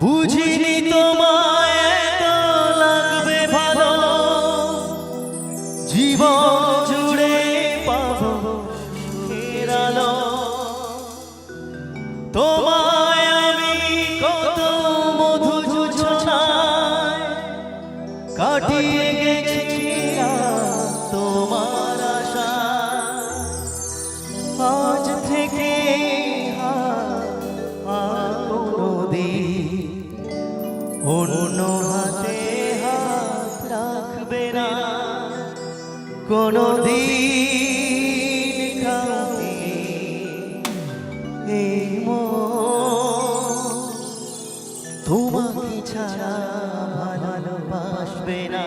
বুঝিনি তোমায় লাগবে ভালো। জীবন জুড়ে পাবো তোমায় আমি কত মধু কাটিয়ে গেছি। কোনো দিন তোমাকে ছাড়া ভালোবাসবে না।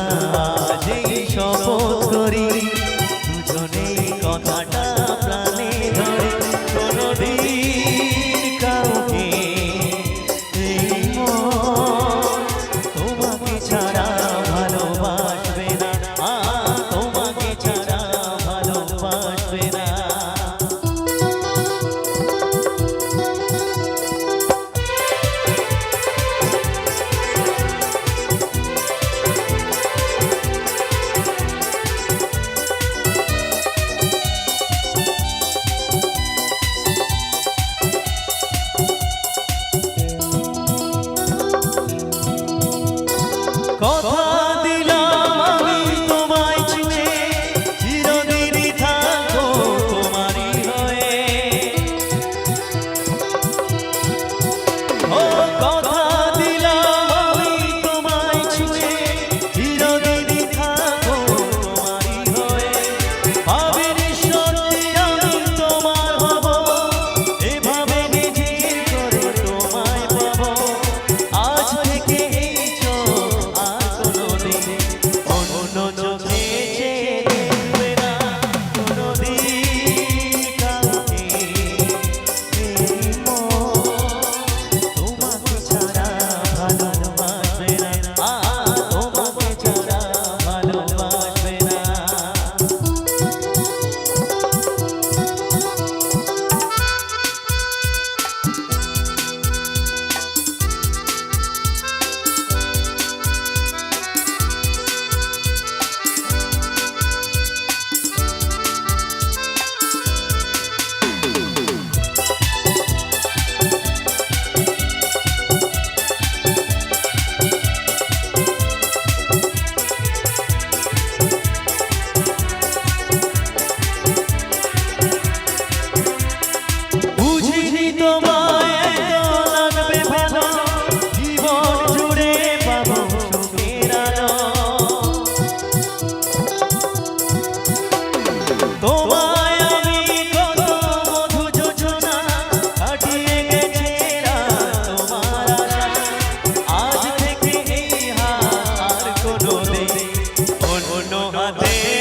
Radhe